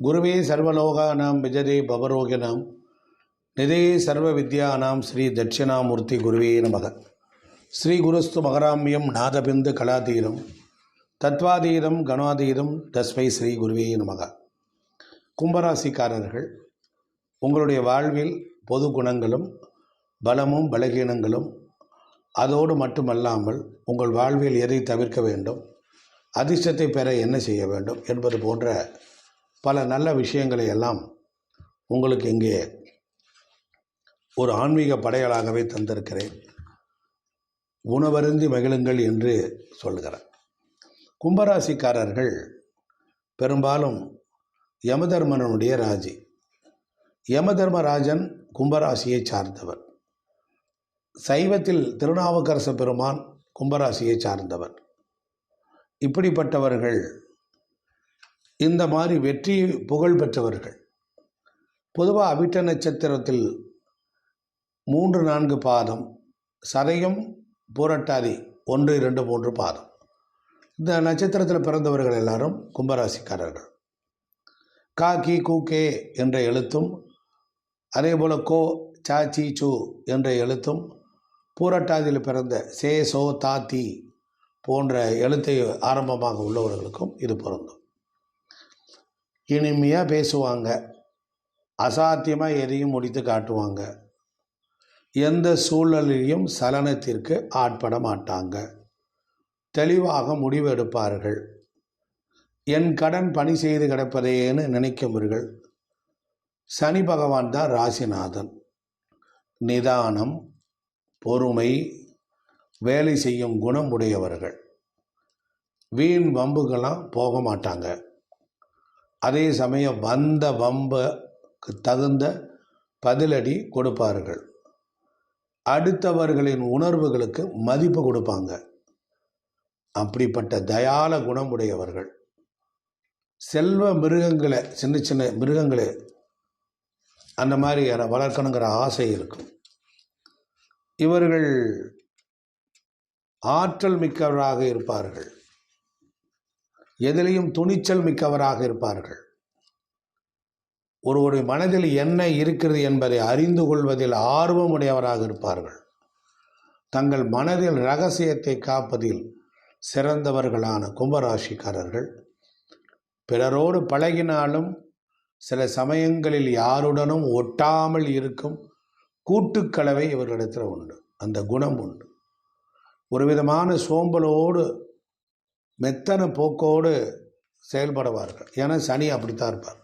குருவே சர்வலோகானாம் விஜதே பவரோகினாம். நிதே சர்வ வித்யானாம் ஸ்ரீ தட்சிணாமூர்த்தி குருவே நமக. ஸ்ரீ குருஸ்து மகராமியம் நாதபிந்து கலாதீரம் தத்வாதீதம் கணாதீதம் தஸ்மை ஸ்ரீ குருவே நமக. கும்பராசிக்காரர்கள் உங்களுடைய வாழ்வில் பொது குணங்களும் பலமும் பலகீனங்களும் அதோடு மட்டுமல்லாமல் உங்கள் வாழ்வில் எதை தவிர்க்க வேண்டும் அதிர்ஷ்டத்தை பெற என்ன செய்ய வேண்டும் என்பது போன்ற பல நல்ல விஷயங்களை எல்லாம் உங்களுக்கு இங்கே ஒரு ஆன்மீக படையலாகவே தந்திருக்கிறேன். உணவருந்தி மகிழுங்கள் என்று சொல்லுகிறேன் கும்பராசிக்காரர்கள் பெரும்பாலும் யமதர்மனுடைய ராஜி. யமதர்மராஜன் கும்பராசியை சார்ந்தவர். சைவத்தில் திருநாவுக்கரச பெருமான் கும்பராசியை சார்ந்தவர். இப்படிப்பட்டவர்கள் இந்த மாதிரி வெற்றி புகழ் பெற்றவர்கள். பொதுவாக அவிட்ட நட்சத்திரத்தில் மூன்று நான்கு பாதம் சதயம் பூரட்டாதி ஒன்று இரண்டு மூன்று பாதம். இந்த நட்சத்திரத்தில் பிறந்தவர்கள் எல்லாரும் கும்பராசிக்காரர்கள். கா கி கு கே என்ற எழுத்தும் அதே போல் கோ சா சி சு என்ற எழுத்தும் பூரட்டாதியில் பிறந்த சே சோ தா தி போன்ற எழுத்தை ஆரம்பமாக உள்ளவர்களுக்கும் இது பொருந்தும். இனிமையாக பேசுவாங்க. அசாத்தியமாக எதையும் முடித்து காட்டுவாங்க. எந்த சூழலிலையும் சலனத்திற்கு ஆட்பட மாட்டாங்க. தெளிவாக முடிவெடுப்பார்கள் என் கடன் பணி செய்து கிடப்பதேன்னு நினைக்கும்பவர்கள் சனி பகவான் தான் ராசிநாதன். நிதானம் பொறுமை வேலை செய்யும் குணம் உடையவர்கள். வீண் வம்புக்கெல்லாம் போக மாட்டாங்க. அதே சமயம் வந்த வம்புக்கு தகுந்த பதிலடி கொடுப்பார்கள். அடுத்தவர்களின் உணர்வுகளுக்கு மதிப்பு கொடுப்பாங்க. அப்படிப்பட்ட தயால குணமுடையவர்கள். செல்வ மிருகங்களை சின்ன சின்ன மிருகங்களை அந்த மாதிரி வளர்க்கணுங்கிற ஆசை இருக்கும். இவர்கள் ஆற்றல் மிக்கவராக இருப்பார்கள். எதிலையும் துணிச்சல் மிக்கவராக இருப்பார்கள். ஒருவருடைய மனதில் என்ன இருக்கிறது என்பதை அறிந்து கொள்வதில் ஆர்வமுடையவராக இருப்பார்கள். தங்கள் மனதில் ரகசியத்தை காப்பதில் சிறந்தவர்களான கும்பராசிக்காரர்கள். பிறரோடு பழகினாலும் சில சமயங்களில் யாருடனும் ஒட்டாமல் இருக்கும் கூட்டுக்கலவை இவர்களிடத்தில் உண்டு. அந்த குணம் உண்டு. ஒரு விதமான சோம்பலோடு மெத்தன போக்கோடு செயல்படுவார்கள். ஏன்னா சனி அப்படித்தான் இருப்பார்.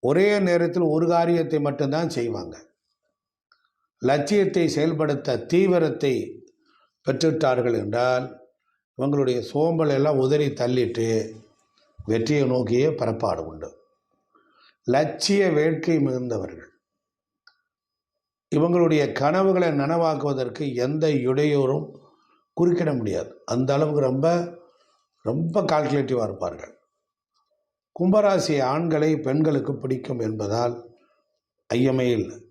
ஒரே நேரத்தில் ஒரு காரியத்தை மட்டும்தான் செய்வாங்க. லட்சியத்தை செயல்படுத்த தீவிரத்தை பெற்றுவிட்டார்கள் என்றால் இவங்களுடைய சோம்பல் எல்லாம் உதறி தள்ளிட்டு வெற்றியை நோக்கியே பரப்பாடு உண்டு. லட்சிய வேட்கை மிகுந்தவர்கள். இவங்களுடைய கனவுகளை நனவாக்குவதற்கு எந்த இடையூறும் குறுக்கிட முடியாது. அந்த அளவுக்கு ரொம்ப ரொம்ப கால்குலேட்டிவாக இருப்பார்கள். கும்பராசி ஆண்களை பெண்களுக்கு பிடிக்கும் என்பதால் ஐயமே இல்லை.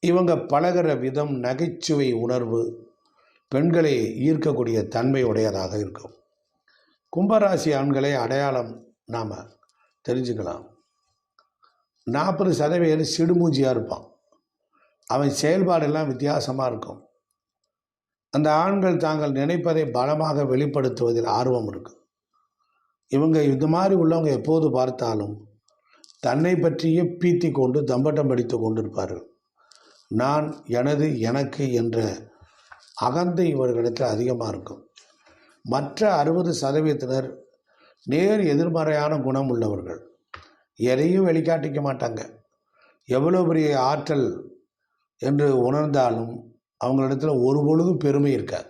இவங்க பழகிற விதம் நகைச்சுவை உணர்வு பெண்களை ஈர்க்கக்கூடிய தன்மை உடையதாக இருக்கும். கும்பராசி ஆண்களை அடையாளம் நாம் தெரிஞ்சுக்கலாம். நாற்பது சதவீதம் சிடுமூஞ்சியாக இருப்பான். அவன் செயல்பாடெல்லாம் வித்தியாசமாக இருக்கும். அந்த ஆண்கள் தாங்கள் நினைப்பதை பலமாக வெளிப்படுத்துவதில் ஆர்வம் இருக்கு. இவங்க இது மாதிரி உள்ளவங்க எப்போது பார்த்தாலும் தன்னை பற்றியே பீத்தி கொண்டு தம்பட்டம் படித்து கொண்டிருப்பார்கள். நான் எனது எனக்கு என்ற அகந்தை இவர்களிடத்தில் அதிகமாக இருக்கும். மற்ற அறுபது சதவீதத்தினர் நேர் எதிர்மறையான குணம் உள்ளவர்கள். எதையும் வெளிக்காட்டிக்க மாட்டாங்க. எவ்வளோ பெரிய ஆற்றல் என்று உணர்ந்தாலும் அவங்களிடத்தில் ஒரு பொழுதும் பெருமை இருக்காது.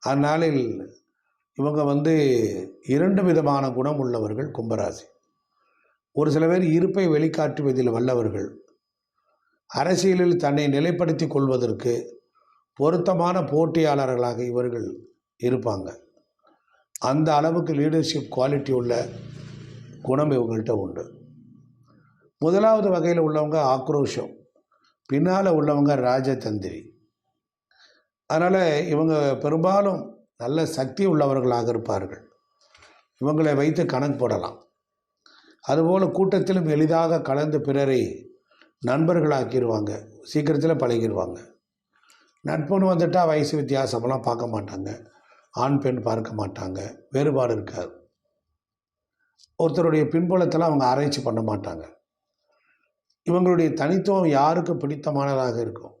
அந்நாளில் இவங்க வந்து இரண்டு விதமான குணம் உள்ளவர்கள் கும்பராசி. ஒரு சில பேர் இருப்பை வெளிக்காட்டுவதில் வல்லவர்கள். அரசியலில் தன்னை நிலைப்படுத்தி கொள்வதற்கு பொருத்தமான போட்டியாளர்களாக இவர்கள் இருப்பாங்க. அந்த அளவுக்கு லீடர்ஷிப் குவாலிட்டி உள்ள குணம் இவங்கள்ட்ட உண்டு. முதலாவது வகையில் உள்ளவங்க ஆக்ரோஷம். பின்னால் உள்ளவங்க ராஜதந்திரி. அதனால் இவங்க பெரும்பாலும் நல்ல சக்தி உள்ளவர்களாக இருப்பார்கள். இவங்களை வைத்து கணக்கு போடலாம். அதுபோல் கூட்டத்திலும் எளிதாக கலந்து பிறரை நண்பர்களாக்கிடுவாங்க சீக்கிரத்தில் பழகிடுவாங்க நட்புன்னு வந்துட்டால் வயசு வித்தியாசமெல்லாம் பார்க்க மாட்டாங்க. ஆண் பெண் பார்க்க மாட்டாங்க. வேறுபாடு இருக்காது. ஒருத்தருடைய பின்புலத்தெல்லாம் அவங்க ஆராய்ச்சி பண்ண மாட்டாங்க. இவங்களுடைய தனித்துவம் யாருக்கு பிடித்தமானதாக இருக்கும்?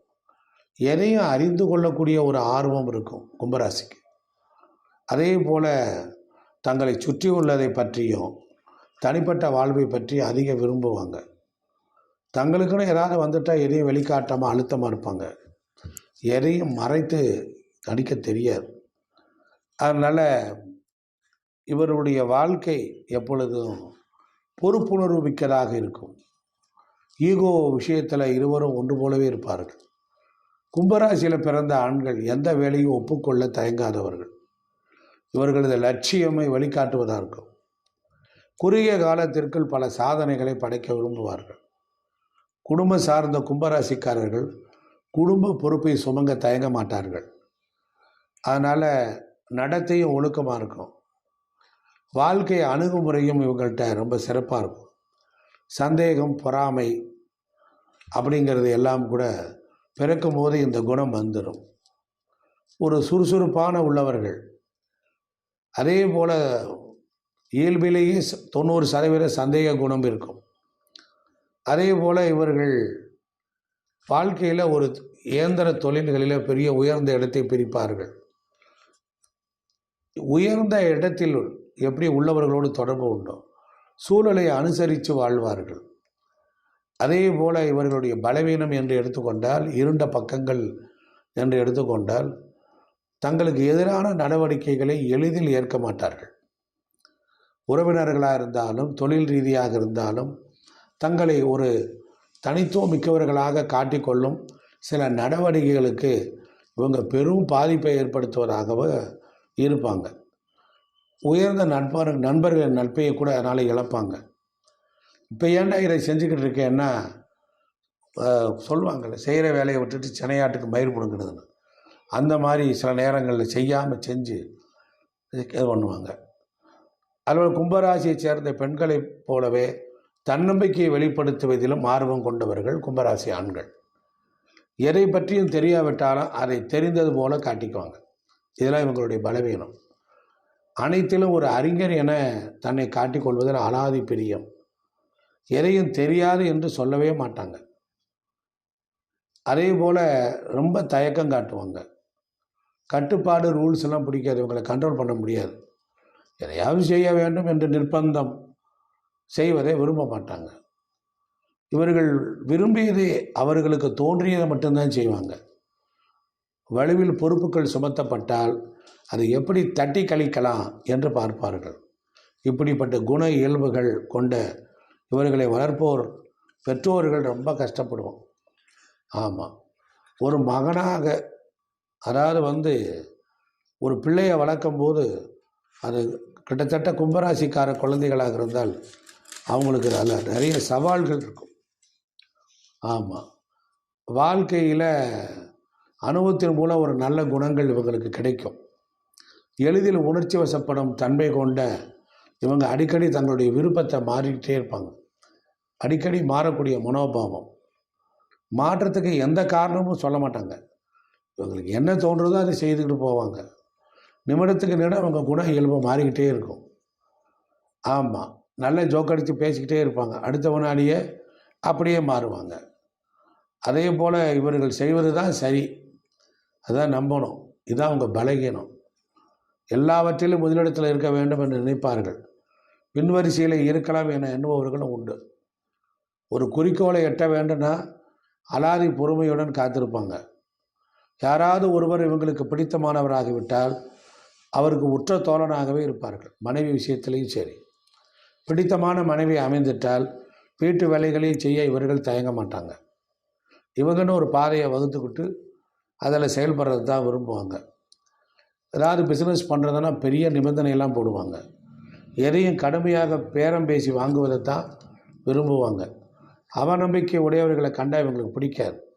எதையும் அறிந்து கொள்ளக்கூடிய ஒரு ஆர்வம் இருக்கும் கும்பராசிக்கு. அதே போல் தங்களை சுற்றி உள்ளதை பற்றியும் தனிப்பட்ட வாழ்வை பற்றி அதிக விரும்புவாங்க. தங்களுக்குன்னு ஏதாவது வந்துட்டால் எதையும் வெளிக்காட்டாமல் அழுத்தமாக இருப்பாங்க. எதையும் மறைத்து நடிக்க தெரியாது. அதனால் இவருடைய வாழ்க்கை எப்பொழுதும் பொறுப்புணர்வு மிக்கதாக இருக்கும். ஈகோ விஷயத்தில் இருவரும் ஒன்று போலவே இருப்பார்கள். கும்பராசியில் பிறந்த ஆண்கள் எந்த வேலையும் ஒப்புக்கொள்ள தயங்காதவர்கள். இவர்களது லட்சியமை வழிகாட்டுவதாக இருக்கும். குறுகிய காலத்திற்குள் பல சாதனைகளை படைக்க விரும்புவார்கள். குடும்ப சார்ந்த கும்பராசிக்காரர்கள் குடும்ப பொறுப்பை சுமங்க தயங்க மாட்டார்கள். அதனால் நடத்தையும் ஒழுக்கமாக இருக்கும். வாழ்க்கை அணுகுமுறையும் இவங்கள்ட்ட ரொம்ப சிறப்பாக இருக்கும். சந்தேகம் பொறாமை அப்படிங்கிறது எல்லாம் கூட பிறக்கும் போது இந்த குணம் வந்துடும் ஒரு சுறுசுறுப்பான உள்ளவர்கள் அதே போல் இயல்பிலேயே தொண்ணூறு சதவீத சந்தேக குணம் இருக்கும். அதே போல் இவர்கள் வாழ்க்கையில் ஒரு இயந்திர தொழில்களில் பெரிய உயர்ந்த இடத்தை பிரிப்பார்கள். உயர்ந்த இடத்தில் எப்படி உள்ளவர்களோடு தொடர்பு உண்டோ? சூழலை அனுசரித்து வாழ்வார்கள். அதே போல் இவர்களுடைய பலவீனம் என்று எடுத்துக்கொண்டால் இருண்ட பக்கங்கள் என்று எடுத்துக்கொண்டால் தங்களுக்கு எதிரான நடவடிக்கைகளை எளிதில் ஏற்க மாட்டார்கள். உறவினர்களாக இருந்தாலும் தொழில் ரீதியாக இருந்தாலும் தங்களை ஒரு தனித்துவம் மிக்கவர்களாக காட்டிக்கொள்ளும் சில நடவடிக்கைகளுக்கு இவங்க பெரும் பாதிப்பை ஏற்படுத்துவதாகவே இருப்பாங்க. உயர்ந்த நண்பர் நண்பர்களின் நட்பையை கூட அதனால் இழப்பாங்க. இப்போ ஏன்டா இதை செஞ்சுக்கிட்டு இருக்கேன்னா சொல்லுவாங்கள்ல செய்கிற வேலையை விட்டுட்டு சென்னையாட்டுக்கு மயிர் கொடுங்கிறதுன்னு அந்த மாதிரி சில நேரங்களில் செய்யாமல் செஞ்சு இது இது பண்ணுவாங்க. அதுபோல் கும்பராசியைச் சேர்ந்த பெண்களைப் போலவே தன்னம்பிக்கையை வெளிப்படுத்துவதிலும் ஆர்வம் கொண்டவர்கள் கும்பராசி ஆண்கள். எதை பற்றியும் தெரியாவிட்டாலும் அதை தெரிந்தது போல காட்டிக்குவாங்க. இதெல்லாம் இவங்களுடைய பலவீனம். அனைத்திலும் ஒரு அறிஞர் என தன்னை காட்டிக்கொள்வதில் அலாதி பிரியம். எதையும் தெரியாது என்று சொல்லவே மாட்டாங்க. அதே போல் ரொம்ப தயக்கம் காட்டுவாங்க. கட்டுப்பாடு ரூல்ஸ் எல்லாம் பிடிக்காது. இவங்களை கண்ட்ரோல் பண்ண முடியாது. எதையாவது செய்ய வேண்டும் என்று நிர்பந்தம் செய்வதை விரும்ப மாட்டாங்க. இவர்கள் விரும்பியதை அவர்களுக்கு தோன்றியதை மட்டும்தான் செய்வாங்க. வலுவில் பொறுப்புகள் சுமத்தப்பட்டால் அதை எப்படி தட்டி கழிக்கலாம் என்று பார்ப்பார்கள். இப்படிப்பட்ட குண இயல்புகள் கொண்ட இவர்களை வளர்ப்போர் பெற்றோர்கள் ரொம்ப கஷ்டப்படுவோம். ஆமாம் ஒரு மகனாக அதாவது வந்து ஒரு பிள்ளையை வளர்க்கும் போது அது கிட்டத்தட்ட கும்பராசிக்கார குழந்தைகளாக இருந்தால் அவங்களுக்கு அதில் நிறைய சவால்கள் இருக்கும். ஆமாம் வாழ்க்கையில் அனுபவத்தின் மூலம் ஒரு நல்ல குணங்கள் இவங்களுக்கு கிடைக்கும். எளிதில் உணர்ச்சி வசப்படும் தன்மை கொண்ட இவங்க அடிக்கடி தங்களுடைய விருப்பத்தை மாறிக்கிட்டே இருப்பாங்க. அடிக்கடி மாறக்கூடிய மனோபாவம். மாற்றத்துக்கு எந்த காரணமும் சொல்ல மாட்டாங்க. இவங்களுக்கு என்ன தோன்றுறதோ அதை செய்துக்கிட்டு போவாங்க. நிமிடத்துக்கு நிமிடம் அவங்க குண இயல்பு மாறிக்கிட்டே இருக்கும். ஆமாம் நல்ல ஜோக்கடித்து பேசிக்கிட்டே இருப்பாங்க. அடுத்த வினாடியே அப்படியே மாறுவாங்க. அதே போல் இவர்கள் செய்வது தான் சரி. அதான் நம்பணும். இதுதான் அவங்க பலகீனம். எல்லாவற்றிலும் முதலிடத்தில் இருக்க வேண்டும் என்று நினைப்பார்கள். பின்வரிசையில் இருக்கலாம் என எண்ணுபவர்களும் உண்டு. ஒரு குறிக்கோளை எட்ட வேண்டும்னா அலாதி பொறுமையுடன் காத்திருப்பாங்க. யாராவது ஒருவர் இவங்களுக்கு பிடித்தமானவராகிவிட்டால் அவருக்கு உற்ற தோழனாகவே இருப்பார்கள். மனைவி விஷயத்திலையும் சரி. பிடித்தமான மனைவி அமைந்துட்டால் வீட்டு வேலைகளையும் செய்ய இவர்கள் தயங்க மாட்டாங்க. இவங்கன்னு ஒரு பாதையை வகுத்துக்கிட்டு அதில் செயல்படுறது தான் விரும்புவாங்க. ஏதாவது பிஸ்னஸ் பண்ணுறதுனா பெரிய நிபந்தனையெல்லாம் போடுவாங்க. எதையும் கடுமையாக பேரம் பேசி வாங்குவதை தான் விரும்புவாங்க. அவநம்பிக்கை உடையவர்களை கண்டால் இவங்களுக்கு பிடிக்காது.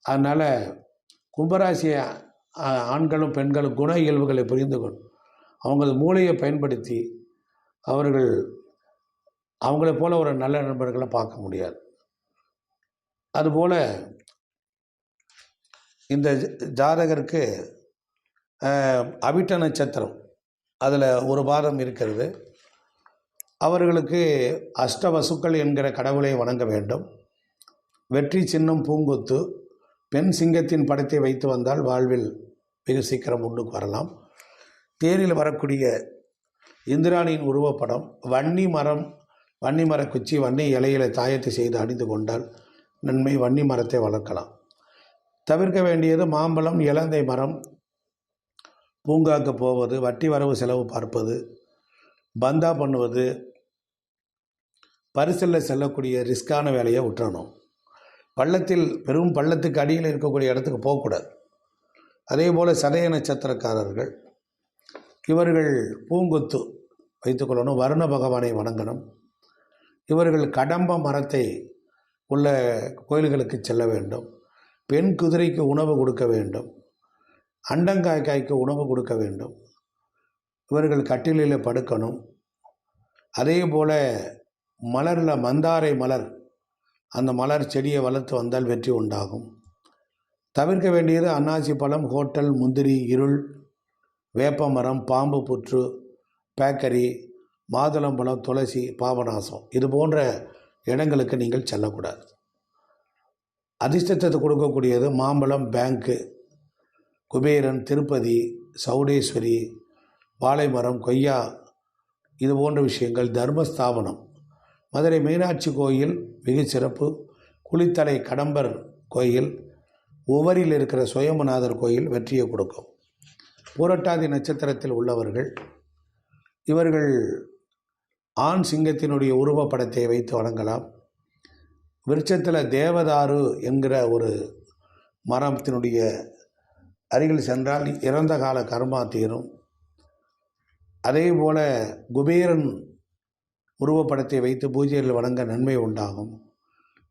அதனால் கும்பராசிய ஆண்களும் பெண்களும் குண இயல்புகளை புரிந்து கொண்டு அவங்களது மூளையை பயன்படுத்தி அவர்கள் அவங்கள போல ஒரு நல்ல நண்பர்களை பார்க்க முடியாது. அதுபோல் இந்த ஜ- ஜாதகருக்கு அவிட்ட நட்சத்திரம் அதில் ஒரு பாதம் இருக்கிறது. அவர்களுக்கு அஷ்டவசுக்கள் என்கிற கடவுளை வணங்க வேண்டும். வெற்றி சின்னம் பூங்கொத்து பெண் சிங்கத்தின் படத்தை வைத்து வந்தால் வாழ்வில் வெகு சீக்கிரம் முன்னுக்கு வரலாம். தேரில் வரக்கூடிய இந்திராணியின் உருவப்படம் வன்னி மரம் வன்னி மர குச்சி வன்னி இலையில தாயத்தை செய்து அணிந்து கொண்டால் நன்மை வன்னி மரத்தை வளர்க்கலாம். தவிர்க்க வேண்டியது மாம்பழம் இலந்தை மரம் பூங்காக்கு போவது வட்டி வரவு செலவு பார்ப்பது பந்தா பண்ணுவது பரிசலில் செல்லக்கூடிய ரிஸ்கான வேலையை விட்டுறணும். பள்ளத்தில் பெரும் பள்ளத்துக்கு அடியில் இருக்கக்கூடிய இடத்துக்கு போகக்கூடாது. அதே போல் சதய நட்சத்திரக்காரர்கள் இவர்கள் பூங்கொத்து வைத்துக்கொள்ளணும் வருண பகவானை வணங்கணும். இவர்கள் கடம்ப மரத்தை உள்ள கோயில்களுக்கு செல்ல வேண்டும். பெண் குதிரைக்கு உணவு கொடுக்க வேண்டும். அண்டங்காய்க்காய்க்கு உணவு கொடுக்க வேண்டும். இவர்கள் கட்டிலில் படுக்கணும். அதே போல் மலரில் மந்தாரை மலர். அந்த மலர் செடியை வளர்த்து வந்தால் வெற்றி உண்டாகும். தவிர்க்க வேண்டியது அன்னாசி பழம் ஹோட்டல் முந்திரி இருள் வேப்பமரம் பாம்பு புற்று பேக்கரி மாதுளம்பழம் துளசி பாபநாசம். இது போன்ற இடங்களுக்கு நீங்கள் செல்லக்கூடாது. அதிர்ஷ்டத்தை கொடுக்கக்கூடியது மாம்பழம் பேங்க்கு குபேரன் திருப்பதி சௌடேஸ்வரி வாழைமரம் கொய்யா இது போன்ற விஷயங்கள் தர்மஸ்தாபனம். மதுரை மீனாட்சி கோயில் வெகு சிறப்பு. குளித்தலை கடம்பர் கோயில் உவரில் இருக்கிற சுயம்புநாதர் கோயில் வெற்றியை கொடுக்கும். பூரட்டாதி நட்சத்திரத்தில் உள்ளவர்கள் இவர்கள் ஆண் சிங்கத்தினுடைய உருவப்படத்தை வைத்து வணங்கலாம். விருட்சத்தில் தேவதாரு என்கிற ஒரு மரத்தினுடைய அருகில் சென்றால் இறந்த கால கர்மா தீரும். அதே போல குபேரன் உருவப்படத்தை வைத்து பூஜையில் வணங்க நன்மை உண்டாகும்.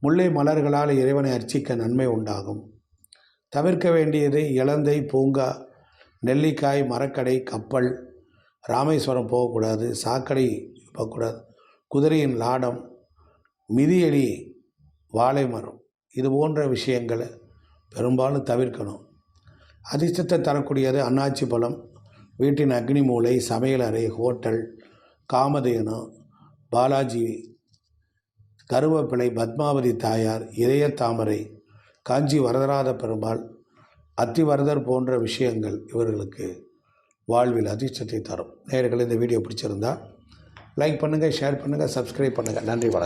முல்லை மலர்களால் இறைவனை அர்ச்சிக்க நன்மை உண்டாகும். தவிர்க்க வேண்டியது இலந்தை பூங்கா நெல்லிக்காய் மரக்கடை கப்பல் ராமேஸ்வரம் போகக்கூடாது சாக்கடை போகக்கூடாது குதிரையின் லாடம் மிதியடி வாழை மரம் இது போன்ற விஷயங்களை பெரும்பாலும் தவிர்க்கணும். அதிர்ஷ்டத்தை தரக்கூடியது அன்னாச்சி பழம் வீட்டின் அக்னி மூலை சமையல் அறை ஹோட்டல் காமதேனம் பாலாஜி கருவேப்பிலை பத்மாவதி தாயார் இதய தாமரை காஞ்சி வரதராத பெருமாள் அத்திவரதர் போன்ற விஷயங்கள் இவர்களுக்கு வாழ்வில் அதிர்ஷ்டத்தை தரும். நேயர்கள் இந்த வீடியோ பிடிச்சிருந்தா லைக் பண்ணுங்கள் ஷேர் பண்ணுங்கள் சப்ஸ்கிரைப் பண்ணுங்கள் நன்றி வணக்கம்.